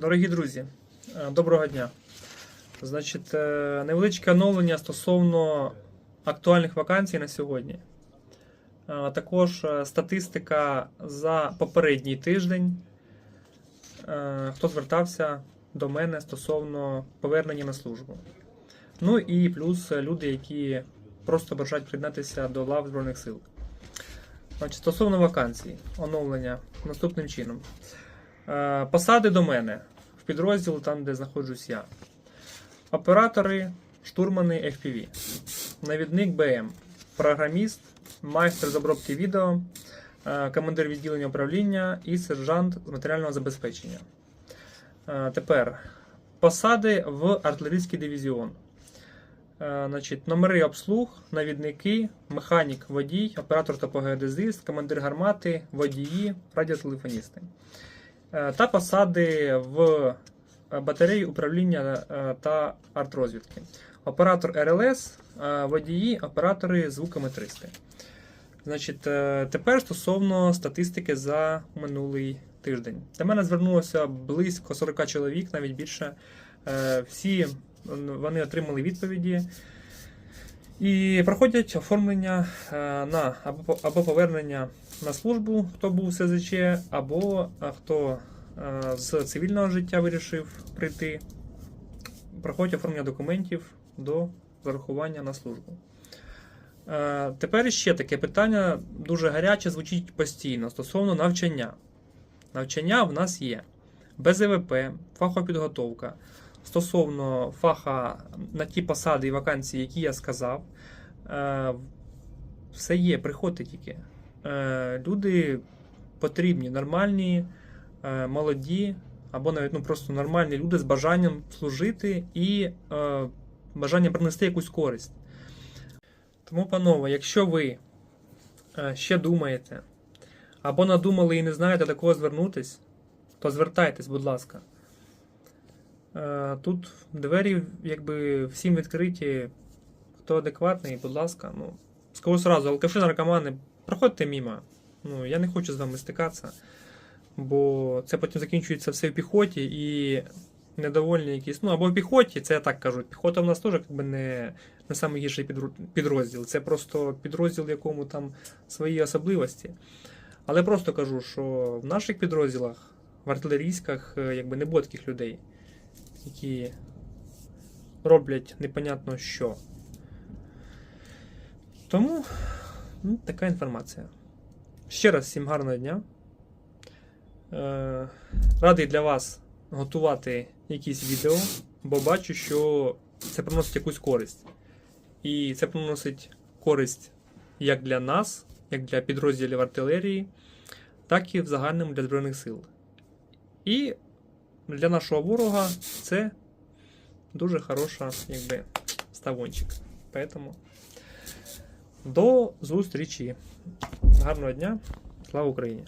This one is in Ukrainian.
Дорогі друзі, е, доброго дня. Значить, е, невеличке оновлення стосовно актуальних вакансій на сьогодні. Е, Також статистика за попередній тиждень. Хто звертався до мене стосовно повернення на службу. Ну і плюс люди, які просто бажають приєднатися до лав Збройних сил. Значить, стосовно вакансій, оновлення наступним чином. Посади до мене підрозділ, там, де знаходжусь я. Оператори, штурмани FPV, навідник БМ, програміст, майстер з обробки відео, е, командир відділення управління і сержант з матеріального забезпечення. Е, Тепер посади в артилерійський дивізіон. Е, Значить, номери обслуг, навідники, механік, водій, оператор топогеодезист, командир гармати, водії, радіотелефоністи. Е, Та посади в е, батареї управління е, та артрозвідки. Оператор РЛС, водії, оператори звукометристи. Значить, тепер стосовно статистики за минулий тиждень. До мене звернулося близько 40 чоловік, навіть більше. Всі вони отримали відповіді і проходять оформлення е, на або, повернення на службу, хто був в СЗЧ, або е, хто е, з цивільного життя вирішив прийти. Проходять оформлення документів до зарахування на службу. Тепер ще таке питання дуже гаряче звучить постійно стосовно навчання. Навчання в нас є без ЕВП, фахова підготовка. Стосовно фаха на ті посади і вакансії, які я сказав, е, все є, приходьте тільки. Е, Люди потрібні, нормальні, е, молоді, або навіть ну, просто нормальні люди з бажанням служити і бажанням принести якусь користь. Тому, панове, якщо ви ще думаєте, або надумали і не знаєте до кого звернутись, то звертайтесь, будь ласка. Е, Тут двері якби всім відкриті. Хто адекватний, будь ласка, ну, скажу сразу, алкаші, наркомани, проходьте мимо. Ну, я не хочу з вами стикатися, бо це потім закінчується все в піхоті і недовольні якісь. Ну, або в піхоті, це я так кажу. Піхота в нас теж якби, не, не найгірший підрозділ. Це просто підрозділ, в якому там свої особливості. Але просто кажу, що в наших підрозділах, в артилерійських, е, якби не було таких людей, які роблять непонятно що. Тому ну, така інформація. Ще раз всім гарного дня. Е, радий для вас готувати якісь відео, бо бачу, що це приносить якусь користь. І це приносить користь як для нас, як для підрозділів артилерії, так і в загальному для Збройних сил. І для нашого ворога це дуже хороша, якби, ставончик. Поэтому до зустрічі. Гарного дня. Слава Україні!